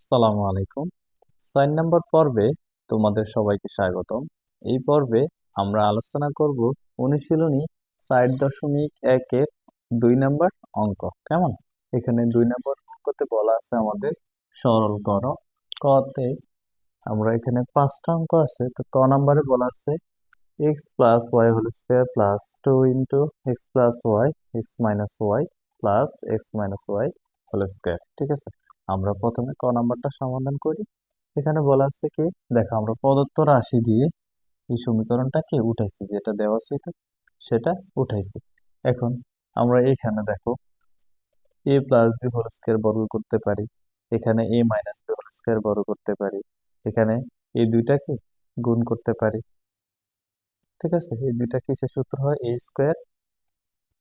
আসসালামু আলাইকুম। Sign number পর্বে তোমাদের সবাইকে স্বাগতম। এই পর্বে আমরা আলোচনা করব অনুশীলনী ষাট দশমিক একের দুই নাম্বার অঙ্ক। কেমন? এখানে দুই নাম্বার অঙ্কতে বলা আছে আমাদের সরল কর কতে আমরা এখানে পাঁচটা অঙ্ক আছে, তো ক নাম্বারে বলা আছে x plus y whole square plus two into x plus y x minus y plus x minus y whole square ঠিক আছে? আমরা প্রথমে ক নাম্বারটা সমাধান করি। এখানে বলা আছে কি, দেখো আমরা প্রদত্ত রাশি দিয়ে এই সমীকরণটাকে উঠাইছি, যেটা দেওয়া ছিল সেটা উঠাইছি। এখন আমরা এখানে দেখো a plus b whole square বর্গ করতে পারি, এখানে a minus b whole square বর্গ করতে পারি, এখানে এই দুইটাকে গুণ করতে পারি। ঠিক আছে? এই দুইটা কিসের সূত্র হয়? A square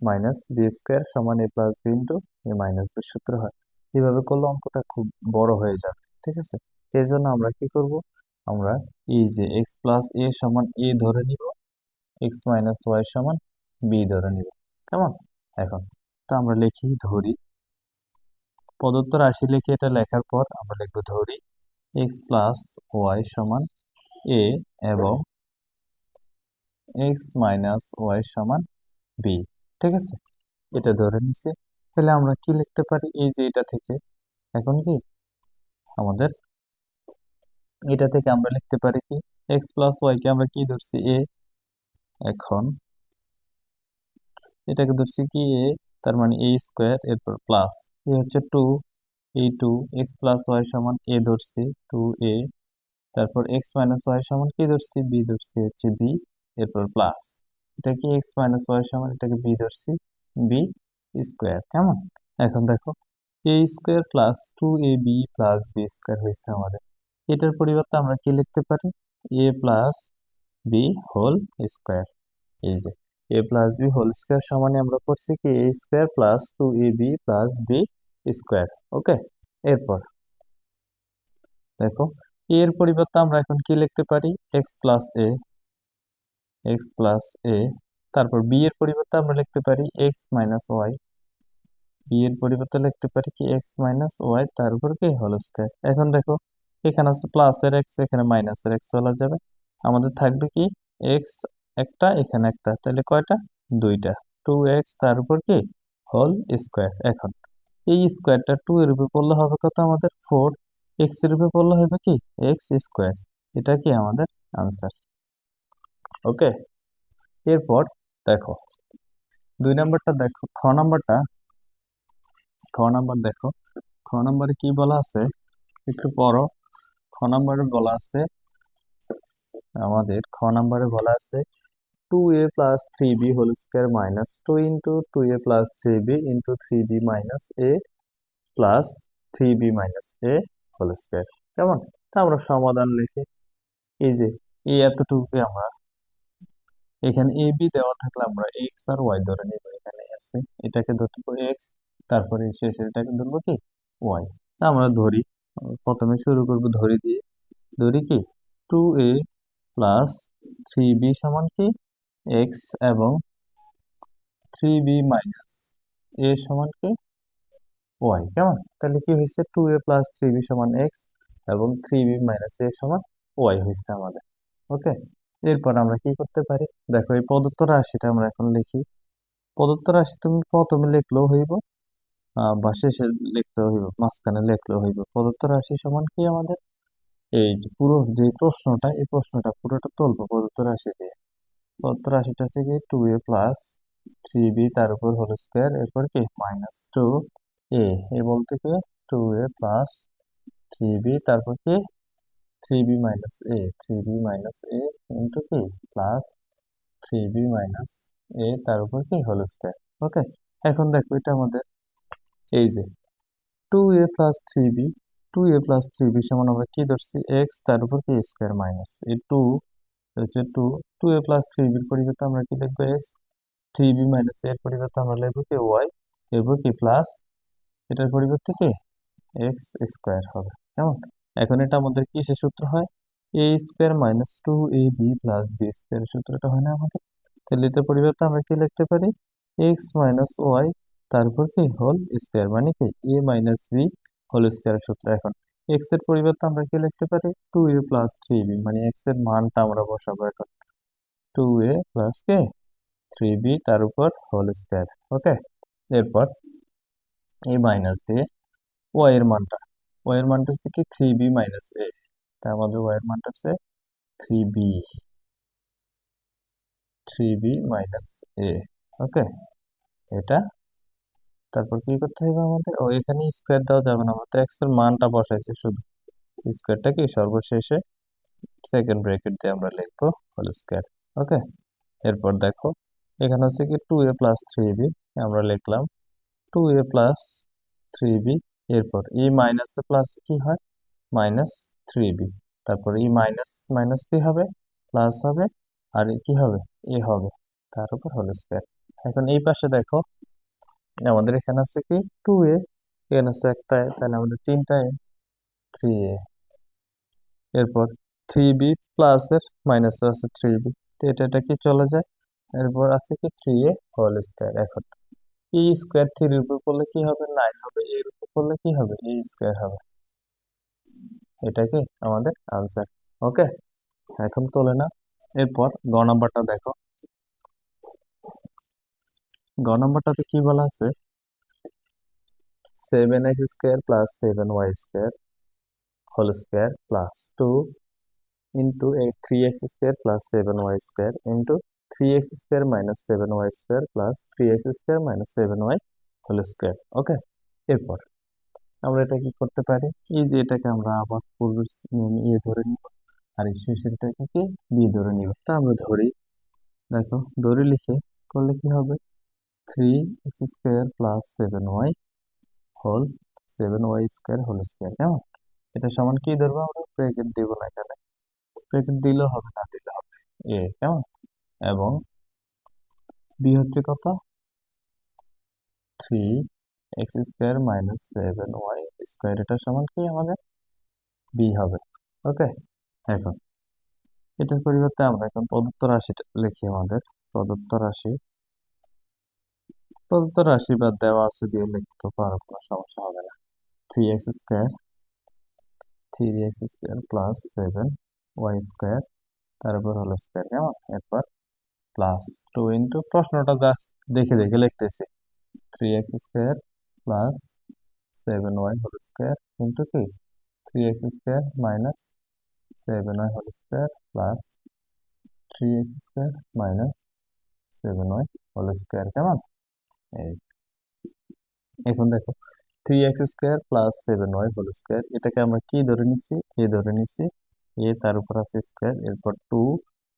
minus b square সমান a plus b into a minus b সূত্র হয়। এইভাবে করলে অঙ্কটা খুব বড় হয়ে যাবে, ঠিক আছে? এই জন্য আমরা কি করব? আমরা এই যে এক্স প্লাস এ সমান এ ধরে নিব এক্স মাইনাস ওয়াই সমান বি ধরে নিব, কেমন? এখন, তো আমরা লিখি ধরি। প্রদত্ত রাশি লিখে এটা লেখার পর আমরা লিখব ধরি এক্স প্লাস ওয়াই সমান এ এবং এক্স মাইনাস ওয়াই সমান বি ঠিক আছে? এটা ধরে নিছে। তাহলে আমরা কি লিখতে পারি? এই যে এটা থেকে। এখন কি? আমাদের এটা থেকে আমরা লিখতে পারি কি? এক্স প্লাস ওয়াইকে আমরা কি ধরছি? এ এখন এটাকে ধরছি কি? এ তার মানে এ স্কোয়ার এরপর প্লাস এ হচ্ছে two a two x plus y সমান এ ধরছি টু এ তারপর এক্স মাইনাস ওয়াই সমান কি ধরছি? বি ধরছি, হচ্ছে বি এরপর প্লাস এটা কি এক্স মাইনাস ওয়াই সমান? এটাকে বি ধরছি বি স্কোয়ার কেমন? এখন দেখো a square plus two a b plus b square হয়েছে আমাদের। এটার পরিবর্তে আমরা কি লিখতে পারি? A plus b whole square এই যে। A plus b whole square সমানে আমরা করছি কি? A square plus two a b plus b square okay এরপর দেখো এর পরিবর্তে আমরা এখন কি লিখতে পারি? X plus a x plus a তারপর বি এর পরিবর্তে আমরা লিখতে পারি এক্স মাইনাস ওয়াই বি এর পরিবর্তে লিখতে পারি কি এক্স মাইনাস ওয়াই তার উপর কি হোল স্কোয়ার এখন দেখো, এখানে আছে প্লাস এর এক্স এখানে মাইনাস এর এক্স চলে যাবে। আমাদের থাকবে কি এক্স একটা, এখানে একটা। তাহলে কয়টা? দুইটা। টু এক্স তার উপর কি? হোল স্কোয়ার এখন, এই স্কোয়ারটা টু এর উপর পড়লে হবে কত আমাদের? ফোর এক্সের উপর পড়লে হবে কি? এক্স স্কোয়ার এটা কি আমাদের আনসার ওকে এরপর দেখো, দুই নাম্বারটা দেখো, খ নাম্বারটা খ নাম্বার দেখো। খ নাম্বারে কি বলা আছে? একটু পড়ো। খ নাম্বারে বলা আছে, আমাদের খ নাম্বারে বলা আছে two a plus three b whole square minus two into two a plus three b into three b minus a plus three b minus a whole square কেমন? তা আমরা সমাধান লিখি। এই যে, এই এতটুকু আমরা। এখানে এ বি দেওয়া থাকলে আমরা এক্স আর ওয়াই ধরে নিব। এখানে আছে। এটাকে ধরতে পারি এক্স তারপরে শেষে এটাকে ধরবো কি? ওয়াই তা আমরা ধরি, প্রথমে শুরু করব ধরি দিয়ে। ধরি কি? Two a plus three b সমান কি? এক্স এবং থ্রি বি মাইনাস এ সমান কি? ওয়াই কেমন? তাহলে কি হয়েছে? Two a plus three b সমান এক্স এবং থ্রি বি মাইনাস এ সমান ওয়াই হয়েছে আমাদের। ওকে এরপর আমরা কি করতে পারি? দেখো এই প্রদত্ত রাশিটা আমরা এখন লিখি। প্রদত্ত রাশি তুমি প্রথমে লিখলেও হইব। বা শেষে লিখলেও হইব, মাঝখানে লিখলেও হইব। প্রদত্ত রাশি সমান কি আমাদের? এই পুরো যে প্রশ্নটা, এই প্রশ্নটা পুরোটা তুলবো প্রদত্ত রাশি দিয়ে। প্রদত্ত রাশিটা হচ্ছে কি two a plus three b তার উপর হোল স্কোয়ার এরপর কি? মাইনাস টু এ এ বলতে কি? Two a plus three b তারপর কি? Three b minus a three b minus a into কি? Plus three b minus a তার উপর কি? হোল স্কোয়ার ওকে এখন দেখো এটা আমাদের এই যে two a plus three b two a plus three b সমান আমরা কি ধরছি? এক্স তার উপর কি স্কোয়ার মাইনাস এই টু হচ্ছে two two a plus three বির পরিবর্তে আমরা কি লিখব? এক্স থ্রি বি মাইনাস এর পরিবর্তে আমরা লিখব কি? ওয়াই এরপর কি? প্লাস এটার পরিবর্তে কি? এক্স স্কোয়ার হবে। কেমন? এখন এটা আমাদের কিসের সূত্র হয়? A square minus two a b plus b square সূত্রটা হয় না আমাদের। তাহলে এটার পরিবর্তে আমরা কি লিখতে পারি? এক্স মাইনাস ওয়াই তারপর কি? হোল স্কোয়ার মানে কি? A minus b whole square সূত্র এখন। এক্সের পরিবর্তে আমরা কি লিখতে পারি? Two a plus three b মানে এক্সের মানটা আমরা বসাবো এখন। টু এ প্লাস কে থ্রি বি তার উপর হোল স্কোয়ার ওকে এরপর এ মাইনাস দিয়ে ওয়াই এর মানটা। ওয়াই এর মানটা হচ্ছে কি? থ্রি বি মাইনাস এ তার আমাদের ওয়াই এর মানটা হচ্ছে three b three b minus a okay এটা তারপর কি করতে হবে আমাদের? ও, এখানে স্কোয়ার দেওয়া যাবে না, আমাদের এক্সের মানটা বসাইছে শুধু। স্কোয়ারটা কি? সর্বশেষে সেকেন্ড ব্র্যাকেট দিয়ে আমরা লিখব হোল স্কোয়ার ওকে এরপর দেখো, এখানে হচ্ছে কি two a plus three b আমরা লিখলাম two a plus three b এরপর ই মাইনাস এ প্লাস কি হয়? মাইনাস থ্রি বি তারপর ই মাইনাস মাইনাস কি হবে? প্লাস হবে, আর কি হবে? এ হবে, তার উপর হোল স্কোয়ার এখন এই পাশে দেখো আমাদের এখানে আছে কি? টু এ এখানে আছে একটা, তাহলে আমাদের তিনটা এ থ্রি এ এরপর থ্রি বি প্লাস এর মাইনাস আছে থ্রি বি তো এটা এটা কি চলে যায়? এরপর আছে কি? থ্রি এ হোল স্কোয়ার এখন। ই স্কোয়ার থ্রির উপর করলে কি হবে? নাইন হবে। এর উপর করলে কি হবে? এ স্কোয়ার হবে। এটা কি আমাদের আনসার ওকে এখন তোলে না এরপর গ নাম্বারটা দেখো। গ নাম্বারটাতে কি বলা আছে? Seven x square plus seven y square whole square plus two into three x square plus seven y square into three x square minus seven y square plus three x square minus seven y whole square okay এরপর আমরা এটা কি করতে পারি? এই যে এটাকে আমরা আবার নিয়মে ইয়ে ধরে নিব। আর এই শেষেরটাকে কি? বি ধরে নিব। তা আমরা ধরি। দেখো, ধরে লিখে করলে কি হবে? Three x square plus seven y whole seven y square কেমন? এটা সমান কি ধরবো আমরা? ব্রেকেট দিব না এখানে। ব্রেকেট হবে না, দিলে হবে এ কেমন? এবং বি হচ্ছে কত? Three x square minus seven y square এটা সমান কি আমাদের? বি হবে ওকে এখন, এটার পরিবর্তে আমরা এখন প্রদত্ত রাশিটা লিখি আমাদের, প্রদত্ত রাশি প্রদত্ত রাশি বা দেওয়া আছে দিয়ে লিখতে পারো, কোনো সমস্যা হবে না। Three x square three x square plus seven y square তারপর হলো স্কোয়ার কেমন? এরপর প্লাস টু ইন্টু প্রশ্নটা জাস্ট দেখে দেখে লিখতেছি। Three x square plus seven y whole square into কি three x square minus seven y whole square plus three x square minus seven y whole square কেমন? এখন দেখো three x square plus seven y whole square এটাকে আমরা কি ধরে নিচ্ছি এ ধরে নিচ্ছি এ তার উপর আছে স্কোয়ার এরপর টু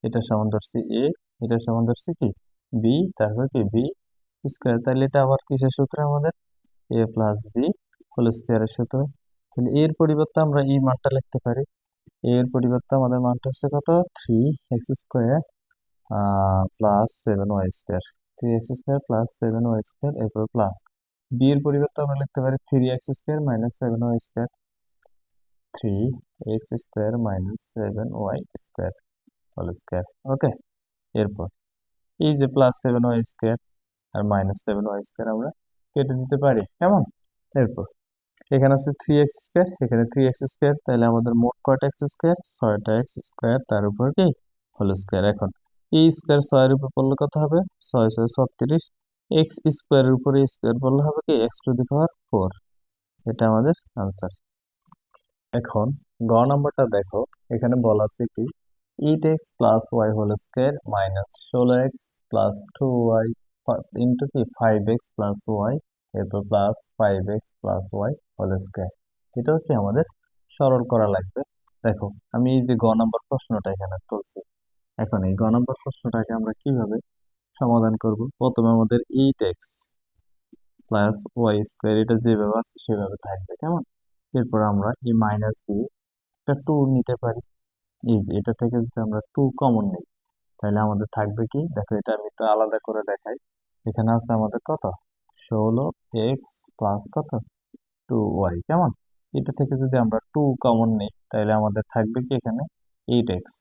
এটা সমান ধরছি এ এটা সমান ধরছি কি? বি তারপর কি? বি স্কোয়ার তাহলে এটা আবার কিসের সূত্র আমাদের? এ প্লাস বি হোল স্কোয়ারের সূত্র। তাহলে এর পরিবর্তে আমরা এই মানটা লিখতে পারি। এর পরিবর্তে আমাদের মানটা হচ্ছে কত? Three x square plus seven y square three x square plus seven y square এরপর প্লাস বি এর পরিবর্তে আমরা লিখতে পারি three x square minus seven y square three x square minus seven y square whole square okay এরপর, এই যে plus seven Y square আর মাইনাস সেভেন ওয়াই স্কোয়ার আমরা কেটে দিতে পারি, কেমন? এরপর, এখানে আছে থ্রি এক্স স্কোয়ার এখানে থ্রি এক্স স্কোয়ার তাহলে আমাদের মোট কয়টা এক্স স্কোয়ার ছয়টা এক্স স্কোয়ার তার উপর কি? হোল স্কোয়ার এখন এই স্কোয়ার ছয়ের উপর পড়লে কত হবে? ছয় ছয়, ছত্রিশ। এক্স স্কোয়ারের উপরে স্কোয়ার বললে হবে কি? X to the power four এটা আমাদের আনসার এখন গ নাম্বারটা দেখো। এখানে বলা আছে কি? Eight x plus y whole square minus ষোলো x plus two y into কি? ফাইভ এক্স প্লাস ওয়াই এরপর plus five x plus y whole square এটাও কি আমাদের সরল করা লাগবে? দেখো, আমি এই যে গ নাম্বার প্রশ্নটা এখানে তুলছি। এখন এই গ নাম্বার প্রশ্নটাকে আমরা কীভাবে সমাধান করব? প্রথমে আমাদের eight x plus y square এটা যেভাবে আছে সেভাবে থাকবে, কেমন? এরপর আমরা এই মাইনাস দিয়ে একটা টু নিতে পারি। এই যে, এটা থেকে যদি আমরা টু কমন নিই, তাহলে আমাদের থাকবে কি? দেখো, এটা আমি একটু আলাদা করে দেখাই। এখানে আছে আমাদের কত? ষোলো এক্স প্লাস কত? টু ওয়াই কেমন? এটা থেকে যদি আমরা টু কমন নিই, তাহলে আমাদের থাকবে কি এখানে? এইট এক্স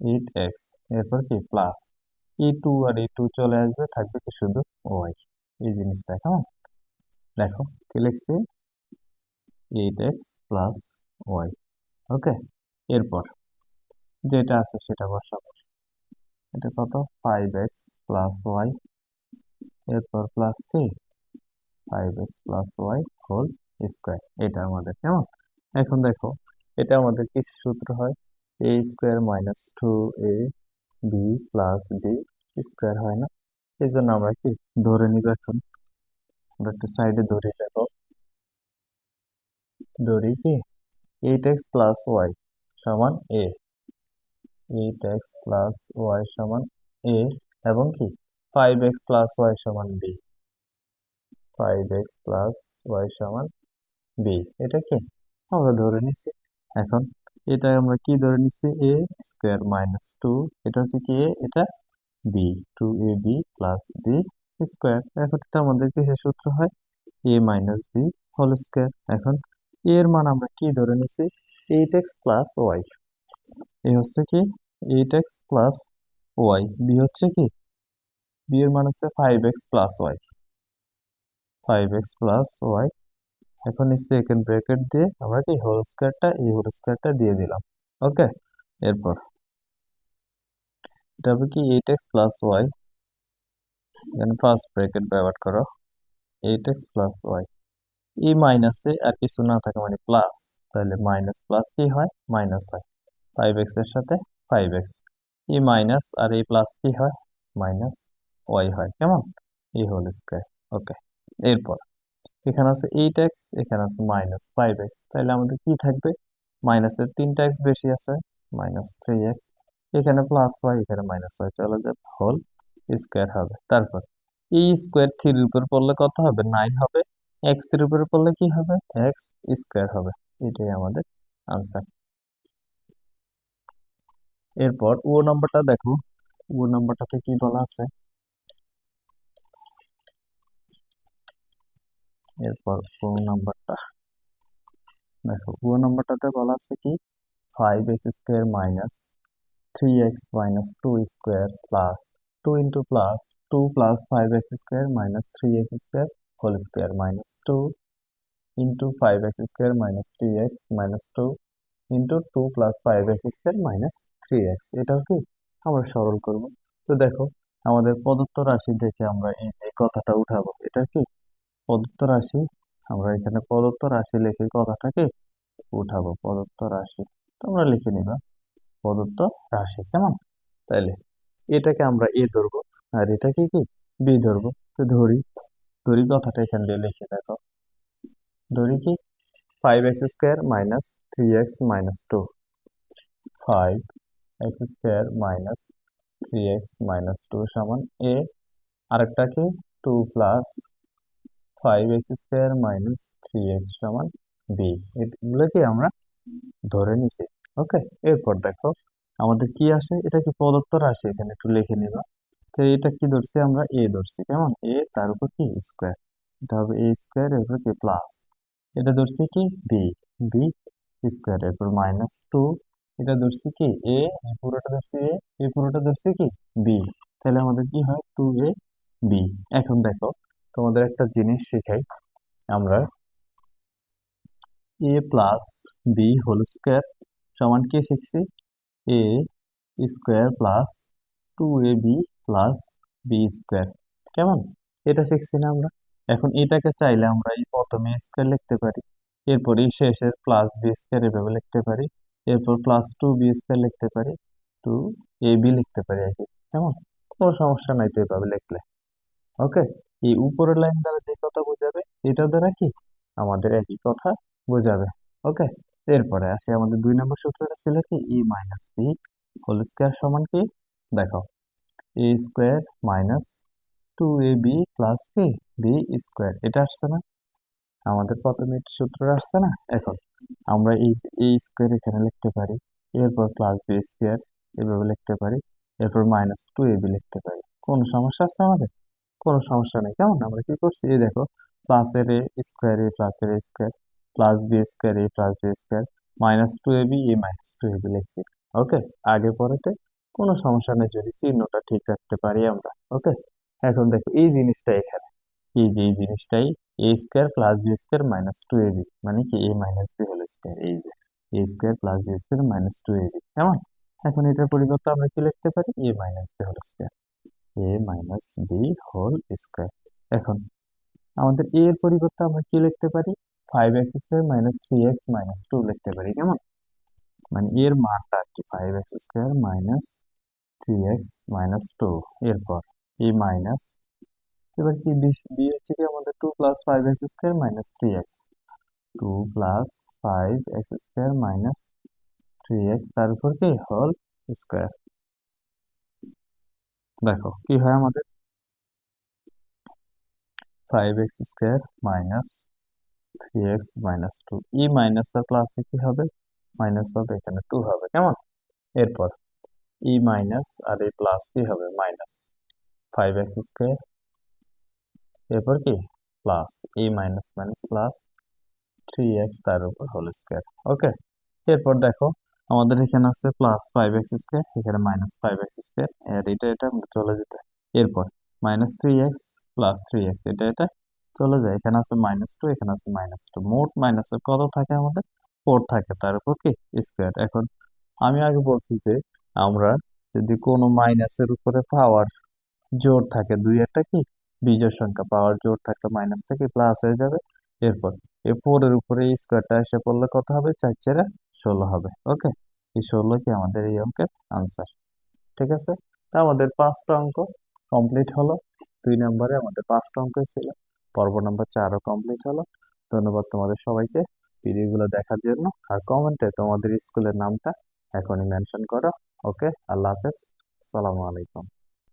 এইট এক্স এরপর কি? প্লাস এই টু আর এই টু চলে আসবে, থাকবে কি শুধু ওয়াই এই জিনিসটা, কেমন? দেখো, কি লিখছে? Eight x plus y okay এরপর যেটা আছে সেটা বসাবো। এটা কত? ফাইভ এক্স প্লাস ওয়াই এরপর প্লাস কি? Five x plus y whole square এটা আমাদের, কেমন? এখন দেখো, এটা আমাদের কি সূত্র হয়? A square minus two a b plus b square হয় না? এই জন্য আমরা কি ধরে নিব এখন? আমরা একটু সাইডে ধরে দেখো ধরি কি? এইট এক্স প্লাস ওয়াই সমান a eight x plus y সমান এ এবং কি? ফাইভ এক্স প্লাস ওয়াই সমান b five x plus y সমান বি এটা কি? আমরা ধরে নিচ্ছি এখন এটা আমরা কি ধরে নিচ্ছি? এ স্কোয়ার মাইনাস টু এটা হচ্ছে কি এ এটা b two a b plus b square এখন এটা আমাদের কিসের সূত্র হয়? A minus b whole square এখন এর মান আমরা কি ধরে নিচ্ছি? Eight x plus y a হচ্ছে কি? Eight x plus y b হচ্ছে কি? বি এর মান হচ্ছে five x plus y five x plus y এখন সেকেন্ড ব্র্যাকেট দিয়ে আমরা কি হোল স্কোয়ারটা এই হোল স্কোয়ারটা দিয়ে দিলাম। ওকে এরপর। এটা হবে কি এইট এক্স প্লাস ওয়াই এখানে ফার্স্ট ব্র্যাকেট ব্যবহার করো। এইট এক্স প্লাস ওয়াই এই মাইনাসে আর কিছু না থাকে মানে প্লাস তাহলে মাইনাস প্লাস কি হয়? মাইনাস হয়। ফাইভ এক্সের সাথে ফাইভ এক্স এই মাইনাস আর এই প্লাস কি হয়? মাইনাস ওয়াই হয়। কেমন? এই হোল স্কোয়ার ওকে এরপর। এখানে আছে এইট এক্স এখানে আছে মাইনাস ফাইভ এক্স তাহলে আমাদের কি থাকবে? মাইনাসের তিনটা এক্স বেশি আছে মাইনাস থ্রি এক্স এখানে প্লাস ওয়াই এখানে মাইনাস ওয়াই চলে যাবে হোল স্কোয়ার হবে। তারপর এই স্কোয়ার থ্রির উপর পড়লে কত হবে? নাইন হবে। এক্সের উপরে পড়লে কি হবে? এক্স স্কোয়ার হবে। এটাই আমাদের আনসার এরপর ও নাম্বারটা দেখো। ও নাম্বারটাতে কি বলা আছে? এরপর ও নাম্বারটা দেখো ও নাম্বারটাতে বলা আছে কি? Five x square minus three x minus two square plus two into plus two plus five x square minus three x square whole square minus two into five x square minus three x minus two into two plus five x square minus three x এটাও কি? আমরা সরল করব। তো দেখো, আমাদের প্রদত্ত রাশি দেখে আমরা এই কথাটা উঠাবো। এটা কি? প্রদত্ত রাশি, আমরা এখানে প্রদত্ত রাশি লিখে কথাটাকে উঠাবো, প্রদত্ত রাশি। তোমরা লিখে নিবা প্রদত্ত রাশি, কেমন? তাইলে এটাকে আমরা এ ধরবো আর এটাকে কি? বি ধরবো। তো ধরি ধরি কথাটা এখান দিয়ে লিখে দেখো। ধরি কি? Five x square minus three x minus two five x square minus three x minus two সমান এ আরেকটা কি? Two plus five x square minus three x সমান বি এগুলোকে আমরা ধরে নিছি ওকে এরপর দেখো, আমাদের কি আসে এটা কি প্রদত্ত রাশি? এখানে একটু লিখে নিবা তো এটা কি ধরছি আমরা? এ ধরছি, কেমন? এ তার উপর কি? স্কোয়ার এটা হবে এ স্কোয়ার এর উপর কি? প্লাস এটা ধরছি কি? বি বি স্কোয়ার এরপর মাইনাস টু এটা ধরছি কি? এ পুরোটা ধরছি এ পুরোটা ধরছি কি? বি তাহলে আমাদের কি হয়? টু এ বি এখন দেখো তোমাদের একটা জিনিস শেখাই। আমরা a plus b whole square সমান কি শিখছি? A square plus two a b plus b square কেমন? এটা শিখছি না আমরা। এখন এটাকে চাইলে আমরা এই প্রথমে স্কোয়ার লিখতে পারি। এরপর শেষের প্লাস বি স্কোয়ার এভাবে লিখতে পারি। এরপর প্লাস টু বি স্কোয়ার লিখতে পারি। টু এ বি লিখতে পারি আর কি। কেমন? কোনো সমস্যা নাই তো এভাবে লিখলে। ওকে এই উপরের লাইন দ্বারা যে কথা বোঝাবে, এটা দ্বারা কি? আমাদের একই কথা বোঝাবে। ওকে এরপরে আসি আমাদের দুই নম্বর সূত্রটা ছিল কি? A minus b whole square সমান কি? দেখো। A square minus two a b plus কি বি স্কোয়ার এটা আসছে না? আমাদের প্রথমে সূত্র আসছে না? এখন আমরা এই এ স্কোয়ার এখানে লিখতে পারি। এরপর প্লাস বি স্কোয়ার এভাবে লিখতে পারি। এরপর মাইনাস টু এ বি লিখতে পারি। কোন সমস্যা আছে আমাদের? কোনো সমস্যা নেই। কেমন? আমরা কি করছি? এই দেখো প্লাসের এ স্কোয়ার এ প্লাসের a square plus b square a plus b square minus two a b a minus two a b লিখছি। ওকে আগে পরেতে কোনো সমস্যা নেই যদি চিহ্নটা ঠিক রাখতে পারি আমরা। ওকে এখন দেখো, এই জিনিসটা এখানে। এই যে এই জিনিসটাই a square plus b square minus two a b মানে কি? A minus b whole square এই যে। A square plus b square minus two a b কেমন? এখন এটার পরিবর্তে আমরা কি লিখতে পারি? A minus b whole square a minus b whole square এখন আমাদের এ এর পরিবর্তে আমরা কি লিখতে পারি? Five x square minus three x minus two লিখতে পারি, কেমন? মানে এর মানটা আর কি five x square minus three x minus two এরপর এই মাইনাস এবার কি বি হচ্ছে কি আমাদের two plus five x square minus three x two plus five x square minus three x তার উপর কি? হোল স্কোয়ার দেখো, কি হয় আমাদের? Five x square minus three x minus two ই মাইনাস আর প্লাসে কি হবে? মাইনাস হবে এখানে টু হবে, কেমন? এরপর ই মাইনাস আর এই প্লাস কি হবে? মাইনাস ফাইভ এক্স স্কোয়ার এরপর কি? প্লাস ই minus minus plus three x তার উপর হোল স্কোয়ার ওকে এরপর দেখো আমাদের এখানে আছে প্লাস ফাইভ এক্স স্কোয়ার এখানে মাইনাস ফাইভ এক্স স্কোয়ার আর এটা এটা চলে যেতে এরপর minus three x plus three x এটা এটা চলে যায়। এখানে আছে মাইনাস টু এখানে আছে মাইনাস টু মোট মাইনাস কত থাকে আমাদের? ফোর থাকে, তার উপর কি? স্কোয়ার এখন আমি আগে বলছি যে আমরা যদি কোনো মাইনাসের উপরে পাওয়ার জোর থাকে, দুই একটা কি? বিজোড় সংখ্যা পাওয়ার জোর থাকলে মাইনাসটা কি প্লাস হয়ে যাবে। এরপর এই ফোরের উপরে স্কোয়ারটা এসে পড়লে কত হবে? চার চারে ষোলো হবে ওকে এই ষোলো কি আমাদের এই অঙ্কের আনসার ঠিক আছে? তা আমাদের পাঁচটা অঙ্ক কমপ্লিট হলো, দুই নম্বরে আমাদের পাঁচটা অঙ্ক ছিল, পর্ব নম্বর চারও কমপ্লিট হলো। ধন্যবাদ তোমাদের সবাইকে ভিডিওগুলো দেখার জন্য, আর কমেন্টে তোমাদের স্কুলের নামটা এখনই মেনশন করো ওকে আল্লাহ হাফেজ, আসসালামু আলাইকুম।